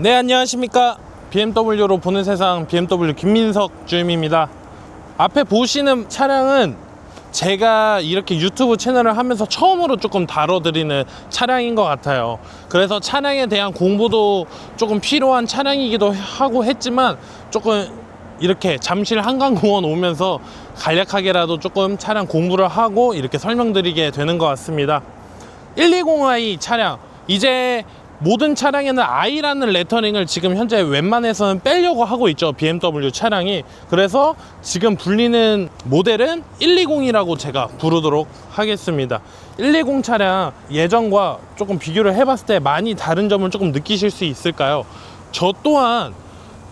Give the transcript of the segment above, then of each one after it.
네 안녕하십니까. BMW로 보는 세상 BMW 김민석 주임입니다. 앞에 보시는 차량은 제가 이렇게 유튜브 채널을 하면서 처음으로 조금 다뤄드리는 차량인 것 같아요. 그래서 차량에 대한 공부도 조금 필요한 차량이기도 하고 했지만 조금 이렇게 잠실 한강공원 오면서 간략하게라도 조금 차량 공부를 하고 이렇게 설명드리게 되는 것 같습니다. 120i 차량. 이제 모든 차량에는 i라는 레터링을 지금 현재 웬만해서는 빼려고 하고 있죠. BMW 차량이. 그래서 지금 불리는 모델은 120이라고 제가 부르도록 하겠습니다. 120 차량 예전과 조금 비교를 해봤을 때 많이 다른 점을 조금 느끼실 수 있을까요? 저 또한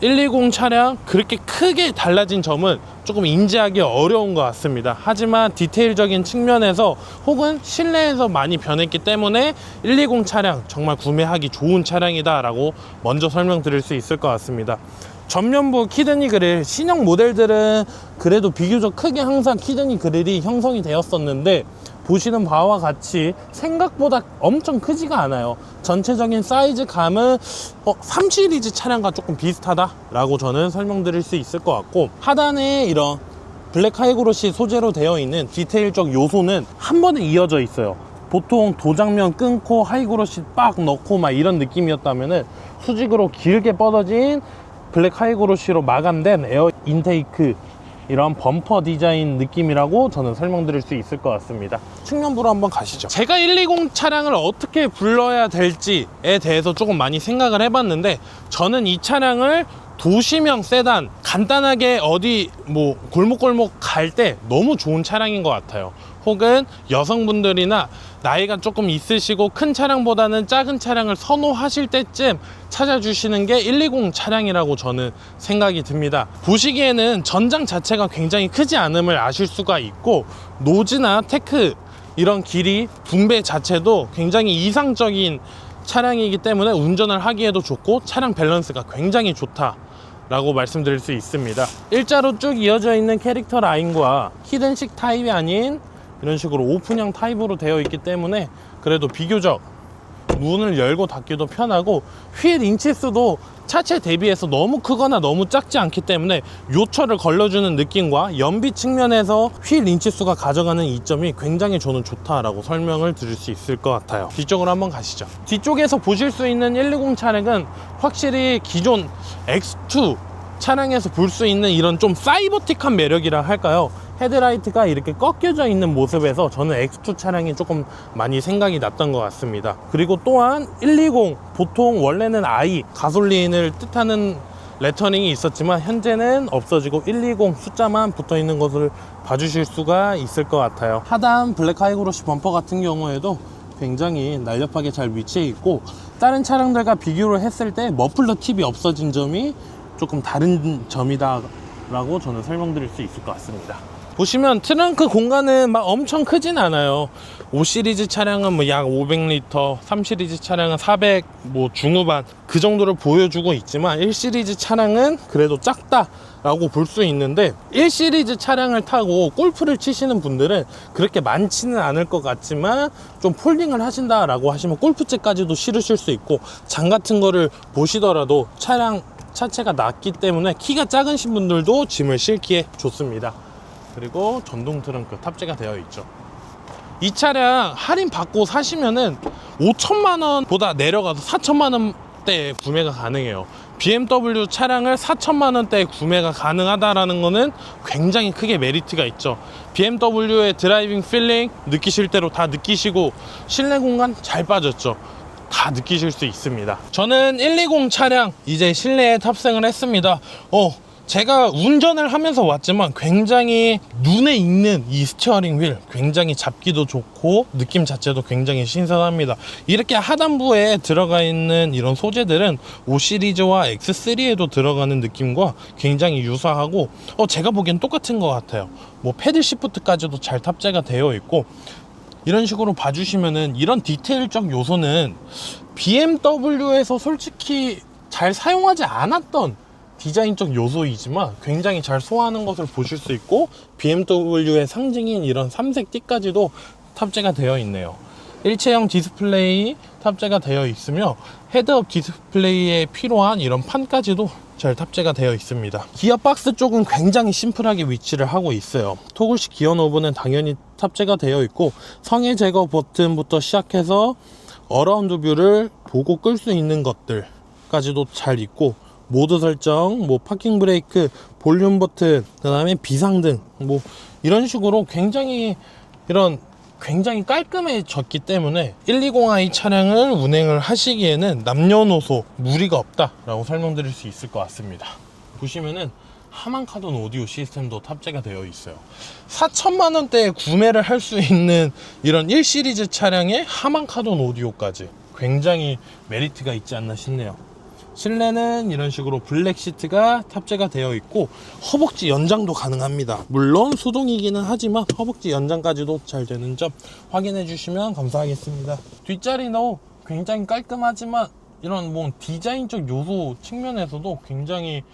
120 차량 그렇게 크게 달라진 점은 조금 인지하기 어려운 것 같습니다. 하지만 디테일적인 측면에서 혹은 실내에서 많이 변했기 때문에 120 차량 정말 구매하기 좋은 차량이다라고 먼저 설명드릴 수 있을 것 같습니다. 전면부 키드니 그릴 신형 모델들은 그래도 비교적 크게 항상 키드니 그릴이 형성이 되었었는데 보시는 바와 같이 생각보다 엄청 크지가 않아요. 전체적인 사이즈감은 어, 3 시리즈 차량과 조금 비슷하다 라고 저는 설명드릴 수 있을 것 같고 하단에 이런 블랙 하이그로시 소재로 되어 있는 디테일적 요소는 한 번에 이어져 있어요. 보통 도장면 끊고 하이그로시 빡 넣고 막 이런 느낌이었다면은 수직으로 길게 뻗어진 블랙 하이그로시로 마감된 에어 인테이크 이런 범퍼 디자인 느낌이라고 저는 설명드릴 수 있을 것 같습니다. 측면부로 한번 가시죠. 제가 120 차량을 어떻게 불러야 될지에 대해서 조금 많이 생각을 해봤는데 저는 이 차량을 도시명 세단 간단하게 어디 뭐 골목골목 갈 때 너무 좋은 차량인 것 같아요. 혹은 여성분들이나 나이가 조금 있으시고 큰 차량보다는 작은 차량을 선호하실 때쯤 찾아주시는 게 120 차량이라고 저는 생각이 듭니다. 보시기에는 전장 자체가 굉장히 크지 않음을 아실 수가 있고 노즈나 테크 이런 길이 분배 자체도 굉장히 이상적인 차량이기 때문에 운전을 하기에도 좋고 차량 밸런스가 굉장히 좋다. 라고 말씀드릴 수 있습니다. 일자로 쭉 이어져 있는 캐릭터 라인과 히든식 타입이 아닌 이런 식으로 오픈형 타입으로 되어 있기 때문에 그래도 비교적 문을 열고 닫기도 편하고 휠 인치수도 차체 대비해서 너무 크거나 너무 작지 않기 때문에 요철을 걸러주는 느낌과 연비 측면에서 휠 인치수가 가져가는 이점이 굉장히 저는 좋다라고 설명을 드릴 수 있을 것 같아요 뒤쪽으로 한번 가시죠 뒤쪽에서 보실 수 있는 120 차량은 확실히 기존 X2 차량에서 볼 수 있는 이런 좀 사이버틱한 매력이라 할까요? 헤드라이트가 이렇게 꺾여져 있는 모습에서 저는 X2 차량이 조금 많이 생각이 났던 것 같습니다. 그리고 또한 120 보통 원래는 I 가솔린을 뜻하는 레터닝이 있었지만 현재는 없어지고 120 숫자만 붙어 있는 것을 봐주실 수가 있을 것 같아요. 하단 블랙 하이그로시 범퍼 같은 경우에도 굉장히 날렵하게 잘 위치해 있고 다른 차량들과 비교를 했을 때 머플러 팁이 없어진 점이 조금 다른 점이다 라고 저는 설명드릴 수 있을 것 같습니다 보시면 트렁크 공간은 막 엄청 크진 않아요 5 시리즈 차량은 뭐 약 500리터 3 시리즈 차량은 400 뭐 중후반 그 정도를 보여주고 있지만 1 시리즈 차량은 그래도 작다 라고 볼 수 있는데 1 시리즈 차량을 타고 골프를 치시는 분들은 그렇게 많지는 않을 것 같지만 좀 폴딩을 하신다 라고 하시면 골프채까지도 실으실 수 있고 장 같은 거를 보시더라도 차량 차체가 낮기 때문에 키가 작으신 분들도 짐을 실기에 좋습니다. 그리고 전동 트렁크 탑재가 되어 있죠. 이 차량 할인 받고 사시면은 5천만 원보다 내려가서 4천만 원대에 구매가 가능해요. BMW 차량을 4천만 원대에 구매가 가능하다라는 거는 굉장히 크게 메리트가 있죠. BMW의 드라이빙 필링 느끼실 대로 다 느끼시고 실내 공간 잘 빠졌죠. 다 느끼실 수 있습니다. 저는 120 차량 이제 실내에 탑승을 했습니다. 어, 제가 운전을 하면서 왔지만 굉장히 눈에 익는 이 스티어링 휠 굉장히 잡기도 좋고 느낌 자체도 굉장히 신선합니다. 이렇게 하단부에 들어가 있는 이런 소재들은 5 시리즈와 X3에도 들어가는 느낌과 굉장히 유사하고 어, 제가 보기엔 똑같은 것 같아요. 뭐 패들 시프트까지도 잘 탑재가 되어 있고 이런 식으로 봐주시면은 이런 디테일적 요소는 BMW에서 솔직히 잘 사용하지 않았던 디자인적 요소이지만 굉장히 잘 소화하는 것을 보실 수 있고 BMW의 상징인 이런 삼색 띠까지도 탑재가 되어 있네요. 일체형 디스플레이 탑재가 되어 있으며 헤드업 디스플레이에 필요한 이런 판까지도 잘 탑재가 되어 있습니다. 기어 박스 쪽은 굉장히 심플하게 위치를 하고 있어요. 토글식 기어 노브는 당연히 탑재가 되어 있고 성해 제거 버튼부터 시작해서 어라운드 뷰를 보고 끌 수 있는 것들까지도 잘 있고 모드 설정, 뭐 파킹 브레이크, 볼륨 버튼, 그다음에 비상등 뭐 이런 식으로 굉장히 이런 굉장히 깔끔해졌기 때문에 120i 차량을 운행을 하시기에는 남녀노소 무리가 없다라고 설명드릴 수 있을 것 같습니다. 보시면은 하만카돈 오디오 시스템도 탑재가 되어 있어요. 4천만 원대에 구매를 할 수 있는 이런 1 시리즈 차량에 하만카돈 오디오까지 굉장히 메리트가 있지 않나 싶네요. 실내는 이런 식으로 블랙 시트가 탑재가 되어 있고 허벅지 연장도 가능합니다. 물론 수동이기는 하지만 허벅지 연장까지도 잘 되는 점 확인해 주시면 감사하겠습니다. 뒷자리도 굉장히 깔끔하지만 이런 뭐 디자인적 요소 측면에서도 굉장히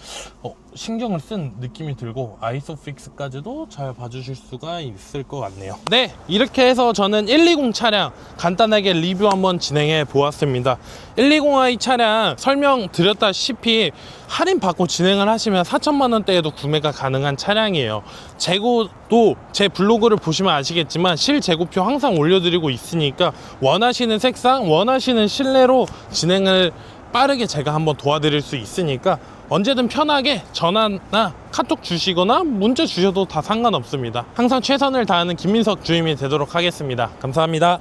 어, 신경을 쓴 느낌이 들고 아이소픽스까지도 잘 봐주실 수가 있을 것 같네요. 네, 이렇게 해서 저는 120 차량 간단하게 리뷰 한번 진행해 보았습니다. 120i 차량 설명드렸다시피 할인 받고 진행을 하시면 4천만 원대에도 구매가 가능한 차량이에요. 재고도 제 블로그를 보시면 아시겠지만 실재고표 항상 올려드리고 있으니까 원하시는 색상, 원하시는 실내로 진행을 빠르게 제가 한번 도와드릴 수 있으니까 언제든 편하게 전화나 카톡 주시거나 문자 주셔도 다 상관없습니다. 항상 최선을 다하는 김민석 주임이 되도록 하겠습니다. 감사합니다.